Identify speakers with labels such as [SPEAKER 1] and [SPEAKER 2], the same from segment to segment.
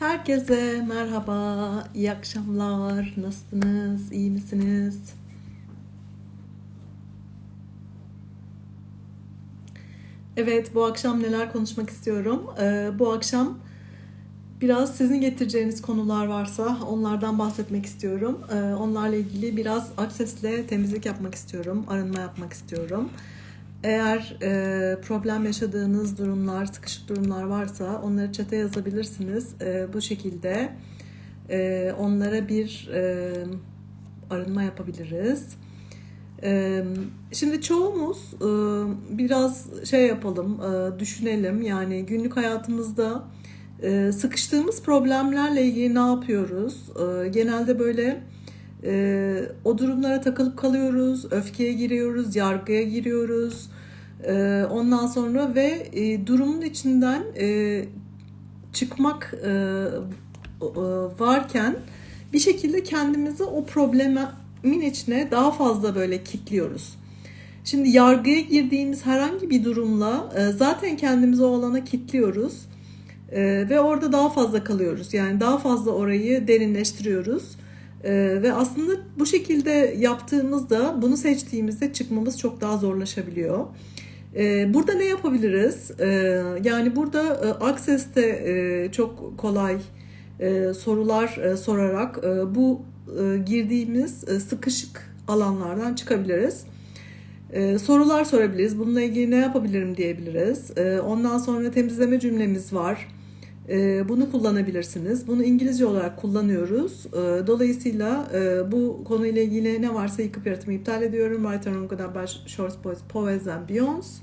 [SPEAKER 1] Herkese merhaba, iyi akşamlar. Nasılsınız? İyi misiniz? Evet, bu akşam neler konuşmak istiyorum? Ee, bu akşam biraz sizin getireceğiniz konular varsa onlardan bahsetmek istiyorum. Ee, onlarla ilgili biraz aksesle temizlik yapmak istiyorum, arınma yapmak istiyorum. Eğer e, problem yaşadığınız durumlar, sıkışık durumlar varsa onları çete yazabilirsiniz. E, bu şekilde e, onlara bir e, arınma yapabiliriz. E, şimdi çoğumuz e, biraz şey yapalım, e, düşünelim. Yani günlük hayatımızda e, sıkıştığımız problemlerle ilgili ne yapıyoruz? E, genelde böyle e, o durumlara takılıp kalıyoruz, öfkeye giriyoruz, yargıya giriyoruz. E, ondan sonra ve e, durumun içinden e, çıkmak e, e, varken bir şekilde kendimizi o problemin içine daha fazla böyle kilitliyoruz. Şimdi yargıya girdiğimiz herhangi bir durumla e, zaten kendimizi o alana kilitliyoruz e, ve orada daha fazla kalıyoruz. Yani daha fazla orayı derinleştiriyoruz. Ee, ve aslında bu şekilde yaptığımızda, bunu seçtiğimizde çıkmamız çok daha zorlaşabiliyor. Ee, burada ne yapabiliriz? Ee, yani burada e, Access'te e, çok kolay e, sorular e, sorarak e, bu e, girdiğimiz e, sıkışık alanlardan çıkabiliriz. E, sorular sorabiliriz. Bununla ilgili ne yapabilirim diyebiliriz. E, ondan sonra temizleme cümlemiz var. Ee, bunu kullanabilirsiniz. Bunu İngilizce olarak kullanıyoruz. Ee, dolayısıyla e, bu konuyla ilgili ne varsa yıkıp yaratımı iptal ediyorum. Right or wrong about short boys, poets and beyonds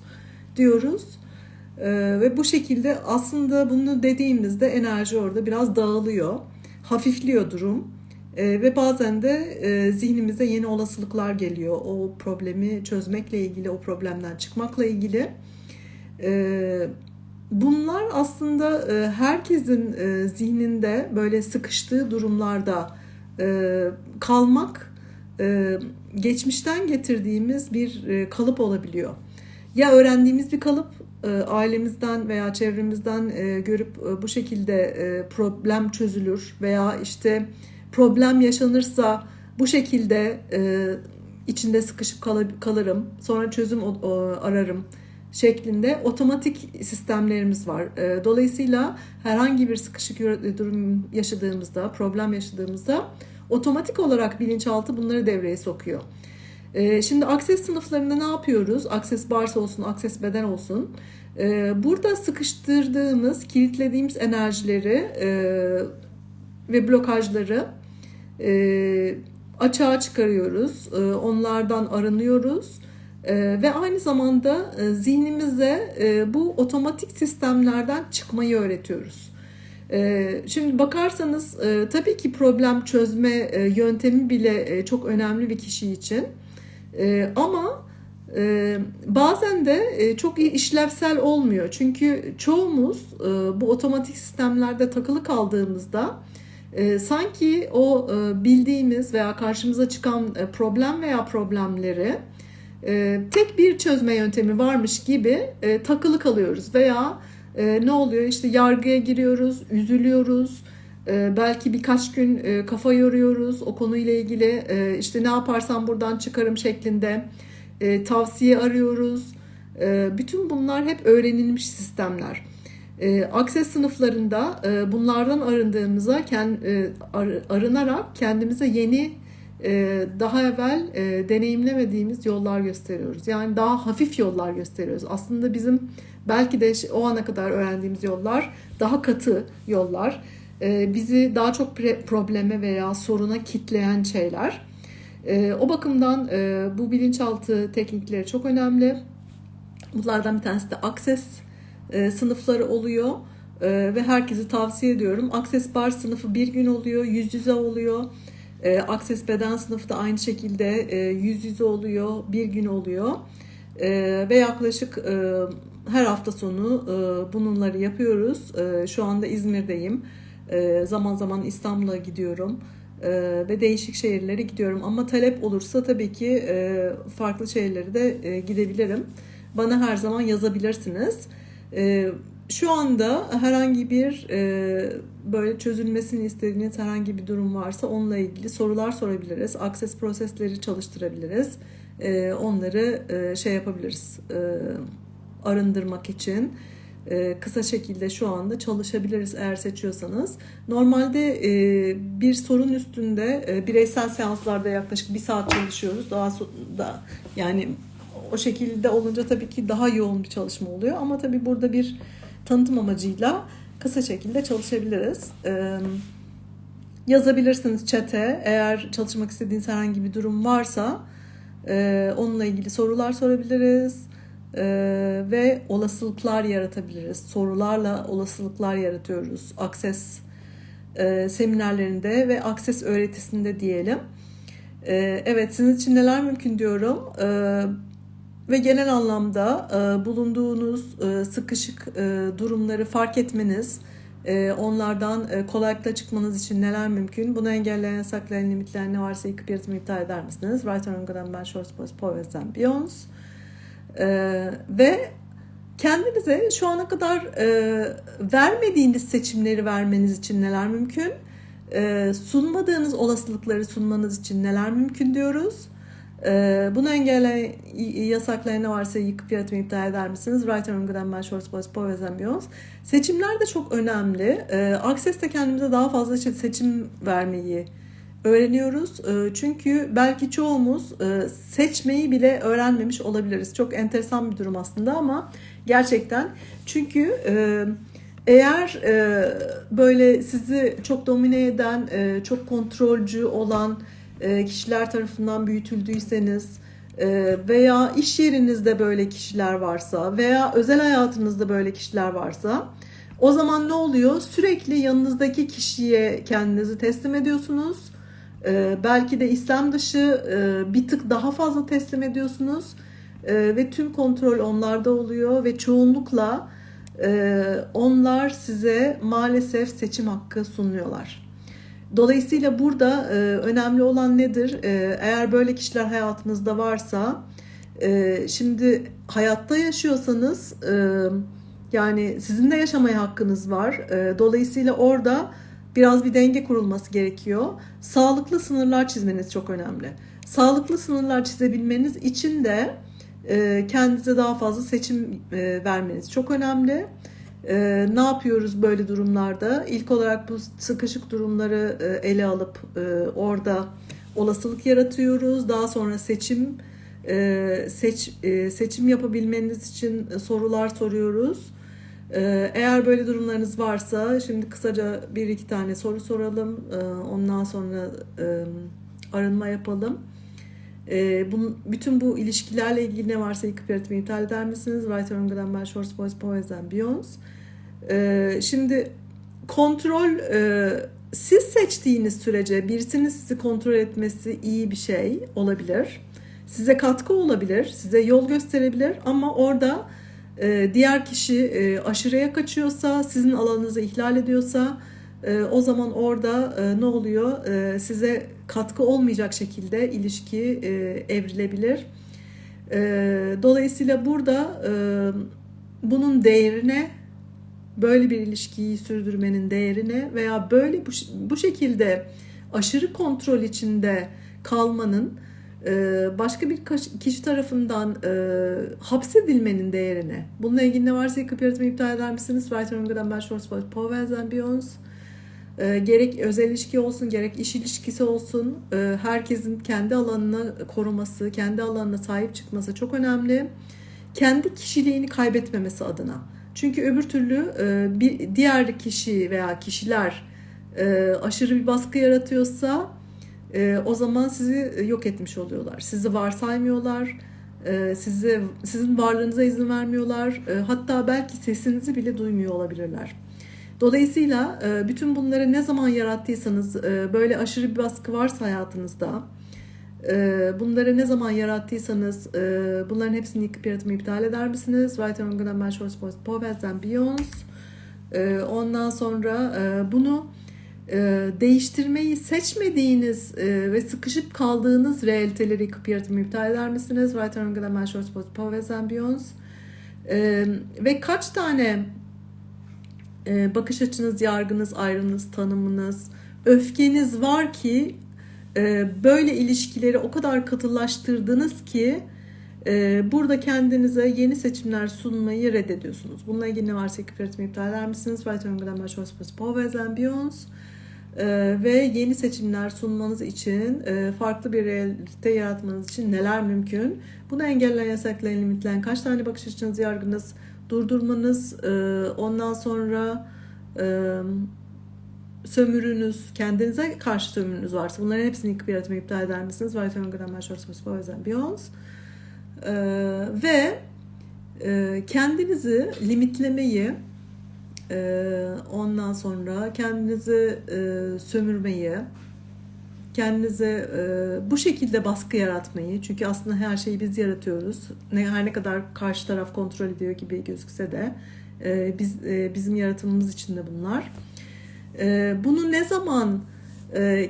[SPEAKER 1] diyoruz. Ee, ve bu şekilde aslında bunu dediğimizde enerji orada biraz dağılıyor. Hafifliyor durum. Ve bazen de e, zihnimize yeni olasılıklar geliyor. O problemi çözmekle ilgili, o problemden çıkmakla ilgili. Evet bunlar aslında e, herkesin e, zihninde böyle sıkıştığı durumlarda e, kalmak geçmişten getirdiğimiz bir kalıp olabiliyor. Ya öğrendiğimiz bir kalıp ailemizden veya çevremizden görüp bu şekilde problem çözülür veya işte problem yaşanırsa bu şekilde içinde sıkışıp kalırım sonra çözüm ararım şeklinde otomatik sistemlerimiz var. Ee, dolayısıyla herhangi bir sıkışık durum yaşadığımızda, problem yaşadığımızda otomatik olarak bilinçaltı bunları devreye sokuyor. Ee, şimdi akses sınıflarında ne yapıyoruz? Akses bars olsun, akses beden olsun. Ee, burada sıkıştırdığımız, kilitlediğimiz enerjileri e, ve blokajları e, açığa çıkarıyoruz. Onlardan arınıyoruz ee, ve aynı zamanda e, zihnimize e, bu otomatik sistemlerden çıkmayı öğretiyoruz. Ee, şimdi bakarsanız e, tabii ki problem çözme yöntemi bile çok önemli bir kişi için. Ama bazen de çok iyi işlevsel olmuyor. Çünkü çoğumuz bu otomatik sistemlerde takılı kaldığımızda sanki o bildiğimiz veya karşımıza çıkan problem veya problemleri e, tek bir çözme yöntemi varmış gibi e, takılı kalıyoruz veya e, ne oluyor işte yargıya giriyoruz, üzülüyoruz, e, belki birkaç gün e, kafa yoruyoruz o konuyla ilgili e, işte ne yaparsam buradan çıkarım şeklinde e, tavsiye arıyoruz. E, bütün bunlar hep öğrenilmiş sistemler. E, akses sınıflarında e, bunlardan arındığımıza, kend, e, ar, arınarak kendimize yeni daha evvel e, deneyimlemediğimiz yollar gösteriyoruz. Yani daha hafif yollar gösteriyoruz. Aslında bizim belki de o ana kadar öğrendiğimiz yollar daha katı yollar. E, bizi daha çok probleme veya soruna kitleyen şeyler. O bakımdan bu bilinçaltı teknikleri çok önemli. Bunlardan bir tanesi de Access sınıfları oluyor ve herkese tavsiye ediyorum. Access Bar sınıfı bir gün oluyor, yüz yüze oluyor. E, Akses beden sınıfı da aynı şekilde e, yüz yüze oluyor, bir gün oluyor. E, ve yaklaşık e, her hafta sonu e, bunları yapıyoruz. E, şu anda İzmir'deyim. E, zaman zaman İstanbul'a gidiyorum. E, ve değişik şehirlere gidiyorum. Ama talep olursa tabii ki e, farklı şehirlere de e, gidebilirim. Bana her zaman yazabilirsiniz. E, şu anda herhangi bir e, böyle çözülmesini istediğiniz herhangi bir durum varsa onunla ilgili sorular sorabiliriz. Access prosesleri çalıştırabiliriz. E, onları e, şey yapabiliriz. E, arındırmak için e, kısa şekilde şu anda çalışabiliriz eğer seçiyorsanız. Normalde e, bir sorun üstünde e, bireysel seanslarda yaklaşık bir saat çalışıyoruz. Daha da yani o şekilde olunca tabii ki daha yoğun bir çalışma oluyor. Ama tabii burada bir tanıtım amacıyla kısa şekilde çalışabiliriz. Yazabilirsiniz çete eğer çalışmak istediğiniz herhangi bir durum varsa onunla ilgili sorular sorabiliriz ve olasılıklar yaratabiliriz. Sorularla olasılıklar yaratıyoruz. Akses seminerlerinde ve akses öğretisinde diyelim. Evet sizin için neler mümkün diyorum ve genel anlamda e, bulunduğunuz e, sıkışık e, durumları fark etmeniz, e, onlardan e, kolaylıkla çıkmanız için neler mümkün? Bunu engelleyen, yasaklayan, limitleyen ne varsa yıkıp yaratımı iptal eder misiniz? Right on Godan Ben Short Sports Powers and Beyonds. E, ve kendinize şu ana kadar e, vermediğiniz seçimleri vermeniz için neler mümkün? E, sunmadığınız olasılıkları sunmanız için neler mümkün diyoruz. Ee, bunu engelleyen, yasaklayan ne varsa yıkıp yaratmayı iptal eder misiniz? And Wrong'dan ben Short Sports, Power and Beyond. Seçimler de çok önemli. Ee, Access'te kendimize daha fazla seçim vermeyi öğreniyoruz. Ee, çünkü belki çoğumuz e, seçmeyi bile öğrenmemiş olabiliriz. Çok enteresan bir durum aslında ama gerçekten. Çünkü e, eğer e, böyle sizi çok domine eden, çok kontrolcü olan, e, kişiler tarafından büyütüldüyseniz e, veya iş yerinizde böyle kişiler varsa veya özel hayatınızda böyle kişiler varsa o zaman ne oluyor? Sürekli yanınızdaki kişiye kendinizi teslim ediyorsunuz. E, belki de İslam dışı bir tık daha fazla teslim ediyorsunuz ve tüm kontrol onlarda oluyor ve çoğunlukla onlar size maalesef seçim hakkı sunuyorlar. Dolayısıyla burada e, önemli olan nedir? E, eğer böyle kişiler hayatınızda varsa, e, şimdi hayatta yaşıyorsanız, e, yani sizin de yaşamaya hakkınız var. E, dolayısıyla orada biraz bir denge kurulması gerekiyor. Sağlıklı sınırlar çizmeniz çok önemli. Sağlıklı sınırlar çizebilmeniz için de e, kendinize daha fazla seçim e, vermeniz çok önemli. Ee, ne yapıyoruz böyle durumlarda? İlk olarak bu sıkışık durumları e, ele alıp e, orada olasılık yaratıyoruz. Daha sonra seçim e, seç e, seçim yapabilmeniz için sorular soruyoruz. E, eğer böyle durumlarınız varsa şimdi kısaca bir iki tane soru soralım. E, ondan sonra e, arınma yapalım. E, bunun, bütün bu ilişkilerle ilgili ne varsa yıkıp yaratmayı iptal eder misiniz? Right Wrong, Ben Shorts, Boys, Boys and Beyonds. Ee, şimdi kontrol e, siz seçtiğiniz sürece birisinin sizi kontrol etmesi iyi bir şey olabilir. Size katkı olabilir, size yol gösterebilir ama orada e, diğer kişi e, aşırıya kaçıyorsa, sizin alanınızı ihlal ediyorsa o zaman orada ne oluyor? Size katkı olmayacak şekilde ilişki evrilebilir. Dolayısıyla burada bunun değerine böyle bir ilişkiyi sürdürmenin değerine veya böyle bu, bu şekilde aşırı kontrol içinde kalmanın e, başka bir kişi tarafından e, hapsedilmenin değerine. Bununla ilgili ne varsa yıkıp yaratımı iptal eder misiniz? Or Wrong'dan ben Powers and Beyonds. E, gerek özel ilişki olsun, gerek iş ilişkisi olsun. E, herkesin kendi alanını koruması, kendi alanına sahip çıkması çok önemli. Kendi kişiliğini kaybetmemesi adına. Çünkü öbür türlü e, bir diğer kişi veya kişiler e, aşırı bir baskı yaratıyorsa e, o zaman sizi yok etmiş oluyorlar. Sizi varsaymıyorlar. Sizi sizin varlığınıza izin vermiyorlar. Hatta belki sesinizi bile duymuyor olabilirler. Dolayısıyla bütün bunları ne zaman yarattıysanız böyle aşırı bir baskı varsa hayatınızda ee, bunları ne zaman yarattıysanız e, bunların hepsini yıkıp yaratımı iptal eder misiniz? Right on Good and Short and Beyonds. Ondan sonra e, bunu e, değiştirmeyi seçmediğiniz ve sıkışıp kaldığınız realiteleri yıkıp yaratımı iptal eder misiniz? Right on Good and Short and Beyonds. Ve kaç tane e, bakış açınız, yargınız, ayrınız, tanımınız, öfkeniz var ki e, böyle ilişkileri o kadar katılaştırdınız ki e, burada kendinize yeni seçimler sunmayı reddediyorsunuz. Bununla ilgili ne varsa ekip öğretimi iptal eder misiniz? Right Angle Başvurus Povez and Beyonds. Ve yeni seçimler sunmanız için, e, farklı bir realite yaratmanız için neler mümkün? Bunu engelleyen, yasaklayan, limitleyen kaç tane bakış açınız, yargınız durdurmanız, e, ondan sonra e, sömürünüz, kendinize karşı sömürünüz varsa bunların hepsini yıkıp yaratımı iptal eder misiniz? Grammar Short Sports Boys and Beyonds. Ve e, kendinizi limitlemeyi, ee, ondan sonra kendinizi e, sömürmeyi, kendinize e, bu şekilde baskı yaratmayı çünkü aslında her şeyi biz yaratıyoruz. Ne her ne kadar karşı taraf kontrol ediyor gibi gözükse de e, biz bizim yaratımımız içinde bunlar. Bunu ne zaman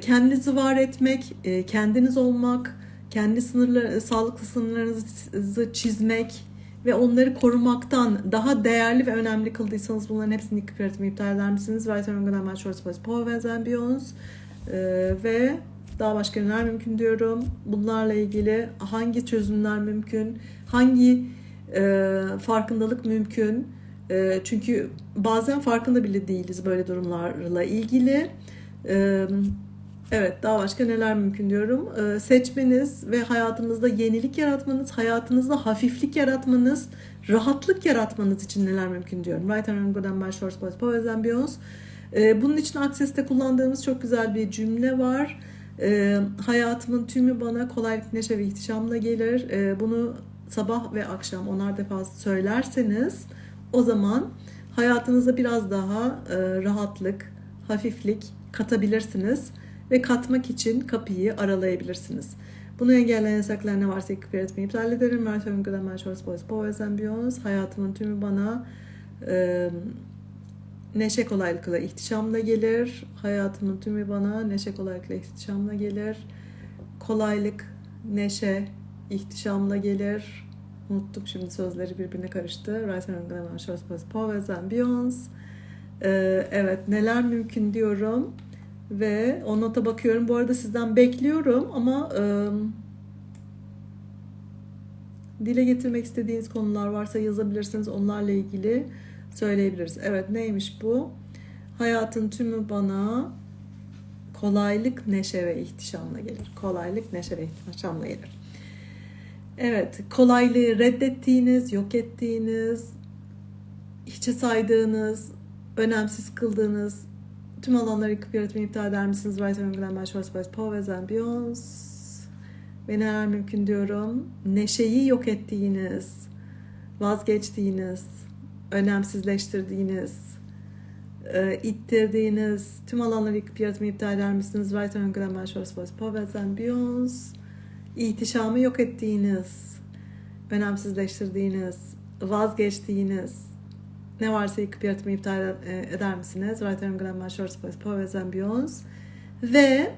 [SPEAKER 1] kendinizi var etmek, kendiniz olmak, kendi sınırları, sağlıklı sınırlarınızı çizmek, ve onları korumaktan daha değerli ve önemli kıldıysanız bunların hepsini yıkıp yaratımı iptal eder misiniz? And Short Space Power and Beyond ee, ve daha başka neler mümkün diyorum. Bunlarla ilgili hangi çözümler mümkün, hangi e, farkındalık mümkün. E, çünkü bazen farkında bile değiliz böyle durumlarla ilgili. E, Evet daha başka neler mümkün diyorum. Ee, seçmeniz ve hayatınızda yenilik yaratmanız, hayatınızda hafiflik yaratmanız, rahatlık yaratmanız için neler mümkün diyorum. Right and Good and Bad Short Boys, Powers and Beyonds. Ee, bunun için Access'te kullandığımız çok güzel bir cümle var. Ee, hayatımın tümü bana kolaylık, neşe ve ihtişamla gelir. Ee, bunu sabah ve akşam onar defa söylerseniz o zaman hayatınıza biraz daha e, rahatlık, hafiflik katabilirsiniz ve katmak için kapıyı aralayabilirsiniz. Bunu engelleyen yasaklar ne varsa ekip öğretmeyi iptal ederim. Mertörüm Grammer Shorts Boys Boys and Beyonds. Hayatımın tümü bana e, neşe kolaylıkla ihtişamla gelir. Hayatımın tümü bana neşe kolaylıkla ihtişamla gelir. Kolaylık, neşe, ihtişamla gelir. Unuttum şimdi sözleri birbirine karıştı. Right and Grammer Shorts Boys Boys and Beyonds. Ee, evet neler mümkün diyorum. Ve o nota bakıyorum. Bu arada sizden bekliyorum ama e, dile getirmek istediğiniz konular varsa yazabilirsiniz. Onlarla ilgili söyleyebiliriz. Evet neymiş bu? Hayatın tümü bana kolaylık, neşe ve ihtişamla gelir. Kolaylık, neşe ve ihtişamla gelir. Evet, kolaylığı reddettiğiniz, yok ettiğiniz, hiçe saydığınız, önemsiz kıldığınız Tüm alanları yıkıp yaratmayı iptal eder misiniz? Right and Glenn Short Spice Powers and Beyonds. Ve mümkün diyorum. Neşeyi yok ettiğiniz, vazgeçtiğiniz, önemsizleştirdiğiniz, e, ittirdiğiniz tüm alanları yıkıp yaratmayı iptal eder misiniz? Right and Glenn Short Spice Powers and Beyonds. İhtişamı yok ettiğiniz, önemsizleştirdiğiniz, vazgeçtiğiniz, ne varsa yıkıp yaratmayı iptal e, eder misiniz? Right and Grandma Short Space Powers and Beyonds. Ve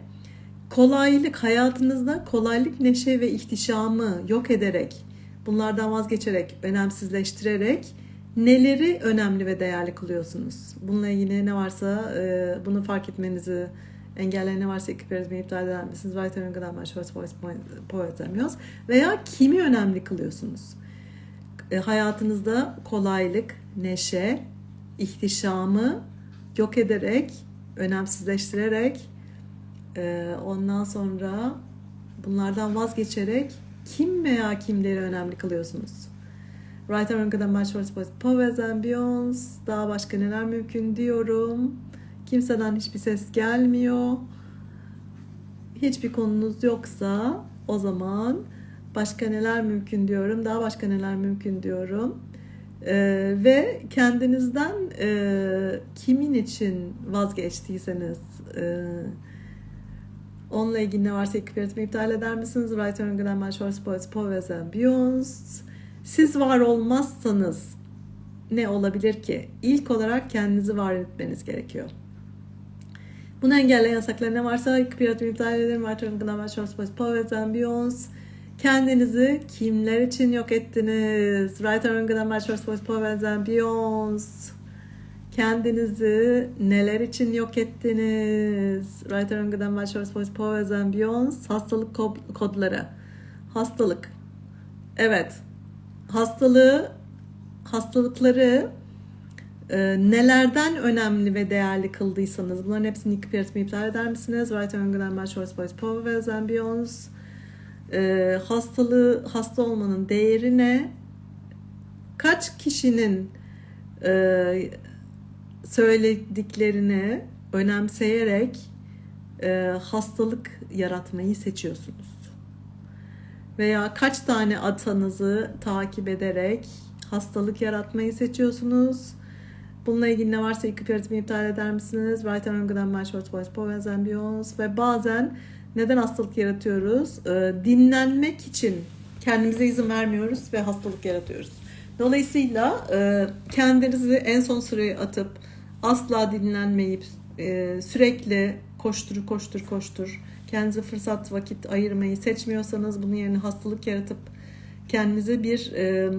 [SPEAKER 1] kolaylık hayatınızda kolaylık, neşe ve ihtişamı yok ederek, bunlardan vazgeçerek, önemsizleştirerek neleri önemli ve değerli kılıyorsunuz? Bununla ilgili ne varsa e, bunu fark etmenizi engeller ne varsa ekip öğretmeyi iptal eder misiniz? Short Space Powers and Beyonds. Veya kimi önemli kılıyorsunuz? E, hayatınızda kolaylık, neşe, ihtişamı yok ederek, önemsizleştirerek e, ondan sonra bunlardan vazgeçerek kim veya kimleri önemli kılıyorsunuz? Right America'dan başvurusu Powers and Beyonds. Daha başka neler mümkün diyorum. Kimseden hiçbir ses gelmiyor. Hiçbir konunuz yoksa o zaman başka neler mümkün diyorum. Daha başka neler mümkün diyorum. Ee, ve kendinizden e, kimin için vazgeçtiyseniz e, onunla ilgili ne varsa ekip yaratımı iptal eder misiniz? Right Short Boys Powers and Beyonds. Siz var olmazsanız ne olabilir ki? İlk olarak kendinizi var etmeniz gerekiyor. Bunu engelleyen yasaklar ne varsa ekip yaratımı iptal ederim. Right Boys Powers and Beyonds. Kendinizi kimler için yok ettiniz? Right Grammar, Short Voice, Powers and Beyonds. Kendinizi neler için yok ettiniz? Writer Öngöden Başarısı Voice Powers and Beyonds hastalık kod- kodları. Hastalık. Evet. Hastalığı, hastalıkları e, nelerden önemli ve değerli kıldıysanız bunların hepsini yıkıp yaratmayı iptal eder misiniz? Writer Öngöden Başarısı Voice Powers and Beyonds e, hastalığı, hasta olmanın değeri ne? Kaç kişinin e, söylediklerini önemseyerek e, hastalık yaratmayı seçiyorsunuz. Veya kaç tane atanızı takip ederek hastalık yaratmayı seçiyorsunuz. Bununla ilgili ne varsa yıkıp yaratmayı iptal eder misiniz? Right and Wrong'dan My Short Voice, Powers and Beyonds ve bazen neden hastalık yaratıyoruz? Ee, dinlenmek için kendimize izin vermiyoruz ve hastalık yaratıyoruz. Dolayısıyla e, kendinizi en son sıraya atıp asla dinlenmeyip e, sürekli koştur koştur koştur kendinize fırsat vakit ayırmayı seçmiyorsanız bunun yerine hastalık yaratıp kendinize bir e,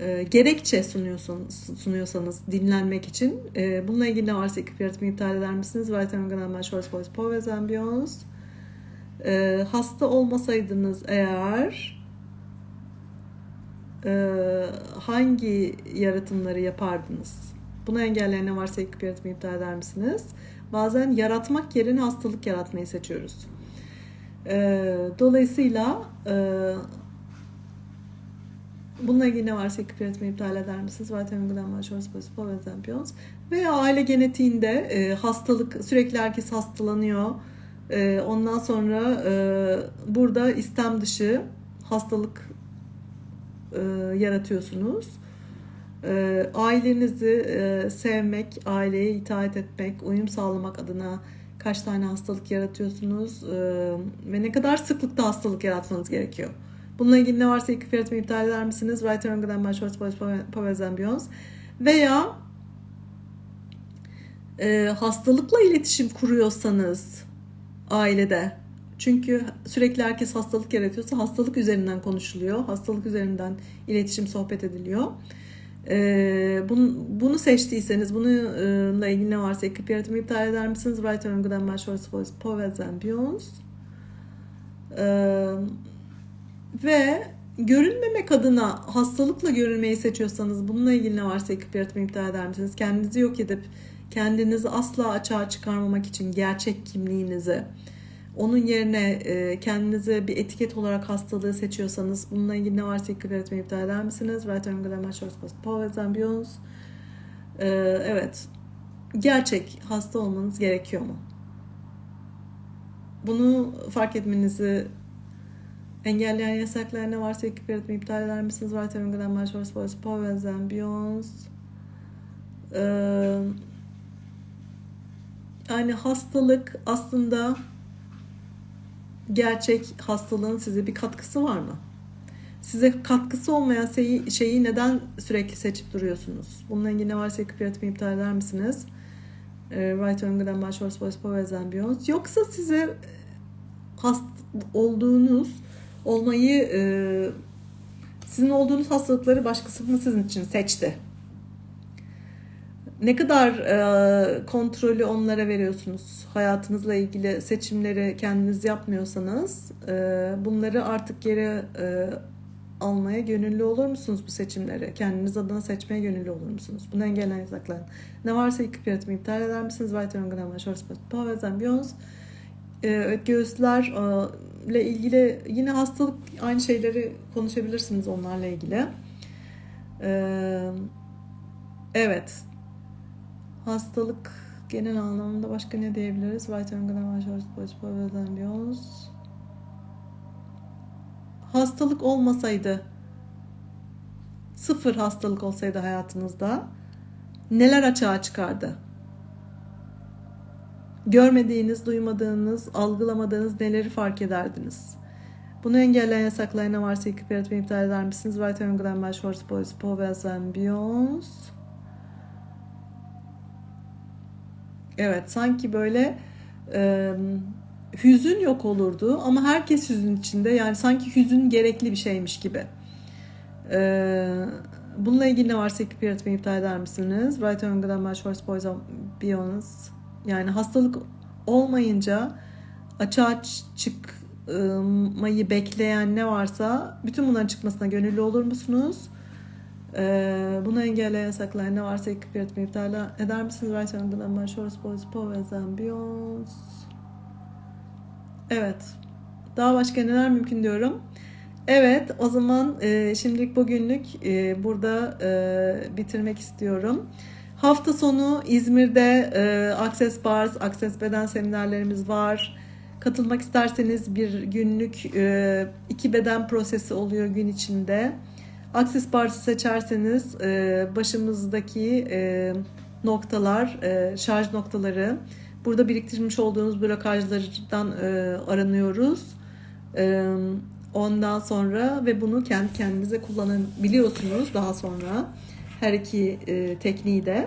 [SPEAKER 1] e, gerekçe sunuyorsanız, sunuyorsanız dinlenmek için e, bununla ilgili ne varsa yıkıp yaratmayı iptal eder misiniz? Wrong'dan Short Voice Powers and Beyonds e, hasta olmasaydınız eğer e, hangi yaratımları yapardınız? Bunu engelleyen ne varsa yıkıp yaratmayı iptal eder misiniz? Bazen yaratmak yerine hastalık yaratmayı seçiyoruz. E, dolayısıyla e, bununla ilgili ne varsa yıkıp yaratmayı iptal eder misiniz? Var, Short Spice, Power Champions. Veya aile genetiğinde e, hastalık, sürekli herkes hastalanıyor. E, ondan sonra burada istem dışı hastalık yaratıyorsunuz. E, ailenizi e, sevmek, aileye itaat etmek, uyum sağlamak adına kaç tane hastalık yaratıyorsunuz e, ve ne kadar sıklıkta hastalık yaratmanız gerekiyor. Bununla ilgili ne varsa yıkıp yaratmayı iptal eder misiniz? Right and Wrong'dan My Short Boys Beyonds. Veya e, hastalıkla iletişim kuruyorsanız ailede çünkü sürekli herkes hastalık yaratıyorsa hastalık üzerinden konuşuluyor. Hastalık üzerinden iletişim sohbet ediliyor. Ee, bunu, seçtiyseniz bununla ilgili ne varsa yıkıp yaratımı iptal eder misiniz? Right Short Voice Powers and Beyonds. Ee, ve görünmemek adına hastalıkla görünmeyi seçiyorsanız bununla ilgili ne varsa yıkıp yaratımı iptal eder misiniz? Kendinizi yok edip kendinizi asla açığa çıkarmamak için gerçek kimliğinizi onun yerine e, kendinize bir etiket olarak hastalığı seçiyorsanız bununla ilgili ne varsa yıkıp yaratmayı iptal eder misiniz? Right or Grammar Short Powers Beyonds. E, evet. Gerçek hasta olmanız gerekiyor mu? Bunu fark etmenizi engelleyen yasaklar ne varsa yıkıp yaratmayı iptal eder misiniz? Right or Grammar Short Powers Beyonds. E, yani hastalık aslında gerçek hastalığın size bir katkısı var mı? Size katkısı olmayan şeyi, şeyi neden sürekli seçip duruyorsunuz? Bununla ilgili ne varsa yıkıp yaratmayı iptal eder misiniz? E, right Öngöden Voice Powers and Beyond. Yoksa size hast olduğunuz olmayı e, sizin olduğunuz hastalıkları başkası mı sizin için seçti? Ne kadar e, kontrolü onlara veriyorsunuz? Hayatınızla ilgili seçimleri kendiniz yapmıyorsanız e, bunları artık geri e, almaya gönüllü olur musunuz bu seçimleri? Kendiniz adına seçmeye gönüllü olur musunuz? Bunu engelleyen yasaklayın. Ne varsa yıkıp yaratmayı iptal eder misiniz? White Young Short Spot Powers and Beyonds. E, göğüsler ile ilgili yine hastalık aynı şeyleri konuşabilirsiniz onlarla ilgili. E, evet hastalık genel anlamda başka ne diyebiliriz? Short Boys Powers Beyonds. Hastalık olmasaydı sıfır hastalık olsaydı hayatınızda neler açığa çıkardı? Görmediğiniz, duymadığınız, algılamadığınız neleri fark ederdiniz? Bunu engelleyen yasaklar ne varsa yıkıp yaratmayı iptal eder misiniz? White Angela Short Boys Powers Evet sanki böyle e, hüzün yok olurdu ama herkes hüzün içinde yani sanki hüzün gerekli bir şeymiş gibi. E, bununla ilgili ne varsa ekip yaratmayı iptal eder misiniz? Right öngören my choice poison beyond. Yani hastalık olmayınca açığa çıkmayı bekleyen ne varsa bütün bunların çıkmasına gönüllü olur musunuz? Ee, bunu engelleyen yasaklayan ne varsa ekip yaratmayı iptal eder misiniz? Right öngören my choice poison beyond. Evet. Daha başka neler mümkün diyorum. Evet, o zaman e, şimdilik bugünlük e, burada e, bitirmek istiyorum. Hafta sonu İzmir'de e, Access Bars, Access Beden seminerlerimiz var. Katılmak isterseniz bir günlük e, iki beden prosesi oluyor gün içinde. Access Bars'ı seçerseniz e, başımızdaki e, noktalar, e, şarj noktaları. Burada biriktirmiş olduğunuz blokajlardan e, aranıyoruz. E, ondan sonra ve bunu kendi kendinize kullanabiliyorsunuz daha sonra. Her iki e, tekniği de.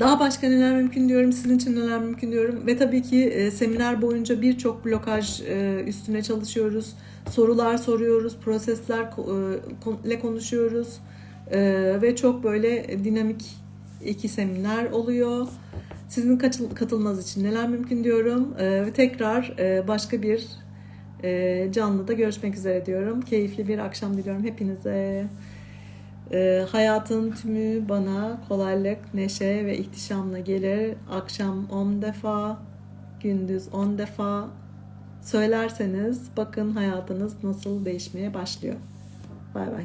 [SPEAKER 1] Daha başka neler mümkün diyorum, sizin için neler mümkün diyorum. Ve tabii ki e, seminer boyunca birçok blokaj e, üstüne çalışıyoruz. Sorular soruyoruz, prosesler e, konuşuyoruz. E, ve çok böyle dinamik iki seminer oluyor. Sizin katıl- katılmanız için neler mümkün diyorum. E, ve tekrar başka bir canlıda görüşmek üzere diyorum. Keyifli bir akşam diliyorum hepinize. E, hayatın tümü bana kolaylık, neşe ve ihtişamla gelir. Akşam 10 defa, gündüz 10 defa söylerseniz bakın hayatınız nasıl değişmeye başlıyor. Bay bay.